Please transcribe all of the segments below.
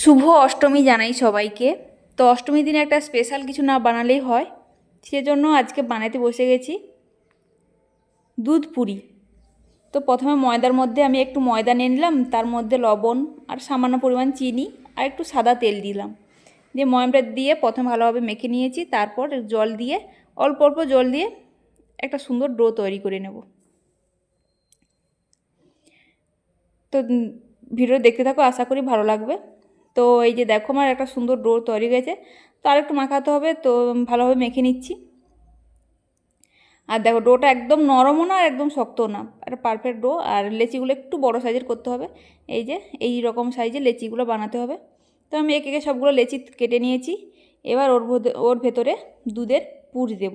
শুভ অষ্টমী জানাই সবাইকে। তো অষ্টমীর দিনে একটা স্পেশাল কিছু না বানালেই হয়, সেজন্য আজকে বানাতে বসে গেছি দুধ পুরি। তো প্রথমে ময়দার মধ্যে আমি একটু ময়দা নিয়ে নিলাম, তার মধ্যে লবণ আর সামান্য পরিমাণ চিনি আর একটু সাদা তেল দিলাম। দিয়ে ময়মটা দিয়ে প্রথমে ভালোভাবে মেখে নিয়েছি, তারপর জল দিয়ে, অল্প অল্প জল দিয়ে একটা সুন্দর ডো তৈরি করে নেব। তো ভিডিও দেখতে থাকো, আশা করি ভালো লাগবে। তো এই যে দেখো আমার একটা সুন্দর ডো তৈরি হয়ে গেছে তো আর একটু মাখাতে হবে, তো ভালোভাবে মেখে নিচ্ছি। আর দেখো ডোটা একদম নরমও না আর একদম শক্তও না, একটা পারফেক্ট ডো। আর লেচিগুলো একটু বড় সাইজের করতে হবে, এই যে, এই রকম সাইজের লেচিগুলো বানাতে হবে। তো আমি একে একে সবগুলো লেচি কেটে নিয়েছি, এবার ওর ওর ভেতরে দুধের পুর দেব।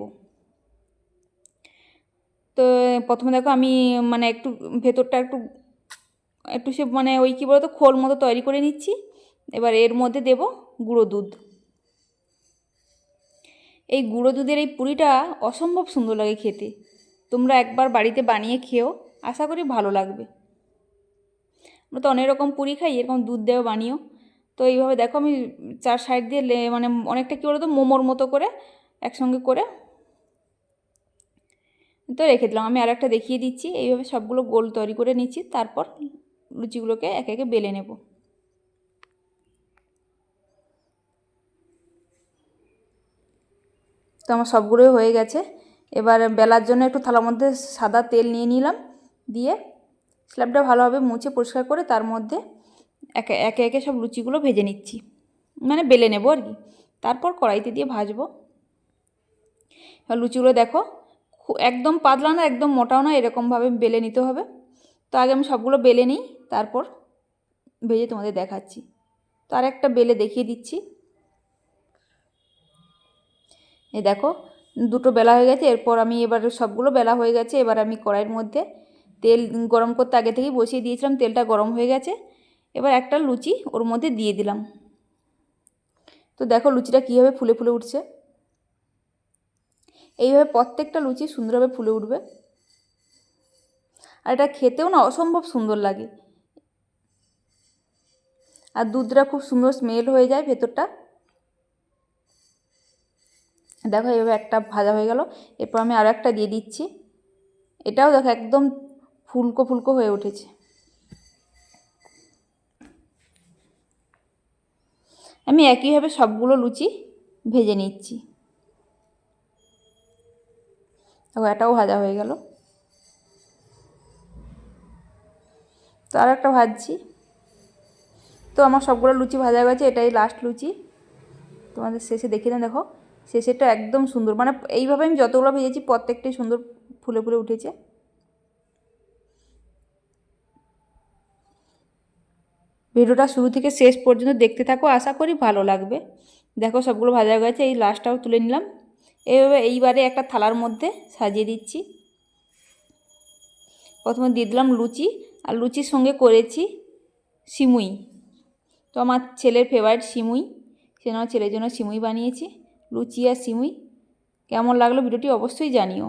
তো প্রথমে দেখো আমি মানে একটু ভেতরটা একটু একটু সে মানে ওই কী বলতো, খোল মতো তৈরি করে নিচ্ছি। এবার এর মধ্যে দেব গুঁড়ো দুধ। এই গুঁড়ো দুধের এই পুরিটা অসম্ভব সুন্দর লাগে খেতে। তোমরা একবার বাড়িতে বানিয়ে খেও, আশা করি ভালো লাগবে। আমরা তো অনেক রকম পুরি খাই, এরকম দুধ দেওয়া বানিয়েও তো এইভাবে দেখো আমি চার সাইড দিয়ে মানে অনেকটা কী বলতো, মোমোর মতো করে একসঙ্গে করে তো রেখে দিলাম। আমি আরেকটা দেখিয়ে দিচ্ছি। এইভাবে সবগুলো গোল তৈরি করে নিচ্ছি, তারপর লুচিগুলোকে একে একে বেলে নেব। তো আমার সবগুলোই হয়ে গেছে। এবার বেলার জন্য একটু থালার মধ্যে সাদা তেল নিয়ে নিলাম, দিয়ে স্ল্যাবটা ভালোভাবে মুছে পরিষ্কার করে তার মধ্যে একে একে একে সব লুচিগুলো ভেজে নিচ্ছি। মানে বেলে নেব আর কি। তারপর কড়াইতে দিয়ে ভাজবো। লুচিগুলো দেখো একদম পাতলা না, একদম মোটাও না, এরকমভাবে বেলে নিতে হবে। তো আগে আমি সবগুলো বেলে নিই, তারপর ভেজে তোমাদের দেখাচ্ছি। তো আর একটা বেলে দেখিয়ে দিচ্ছি। এই দেখো, দুটো বেলা হয়ে গেছে, এরপর আমি এবার সবগুলো বেলা হয়ে গেছে, এবার আমি কড়াইয়ের মধ্যে তেল গরম করতে আগে থেকেই বসিয়ে দিয়েছিলাম, তেলটা গরম হয়ে গেছে। এবার একটা লুচি ওর মধ্যে দিয়ে দিলাম। তো দেখো লুচিটা কীভাবে ফুলে ফুলে উঠছে। এইভাবে প্রত্যেকটা লুচি সুন্দরভাবে ফুলে উঠবে। আর এটা খেতেও না অসম্ভব সুন্দর লাগে। আর দুধটা খুব সুন্দর স্মেল হয়ে যায় ভেতরটা। দেখো এইভাবে একটা ভাজা হয়ে গেল। এরপর আমি আরও একটা দিয়ে দিচ্ছি। এটাও দেখো একদম ফুলকো ফুলকো হয়ে উঠেছে। আমি একইভাবে সবগুলো লুচি ভেজে নিচ্ছি। দেখো এটাও ভাজা হয়ে গেল। তো আর একটা ভাজছি। তো আমার সবগুলো লুচি ভাজা হয়ে গেছে, এটাই লাস্ট লুচি। তোমাদের শেষে দেখিয়ে দেখো। শেষেরটা একদম সুন্দর। মানে এইভাবে আমি যতগুলো ভেজেছি প্রত্যেকটাই সুন্দর ফুলে ফুলে উঠেছে। ভিডিওটা শুরু থেকে শেষ পর্যন্ত দেখতে থাকো, আশা করি ভালো লাগবে। দেখো সবগুলো ভাজা গেছে, এই লাস্টটাও তুলে নিলাম। এইভাবে এইবারে একটা থালার মধ্যে সাজিয়ে দিচ্ছি। প্রথমে দিয়ে দিলাম লুচি, আর লুচির সঙ্গে করেছি সিমুই। তো আমার ছেলের ফেভারিট সিমুই সেজন্য ছেলের জন্য সিমুই বানিয়েছি। লুচি আর সিমুই কেমন লাগল ভিডিওটি অবশ্যই জানিও।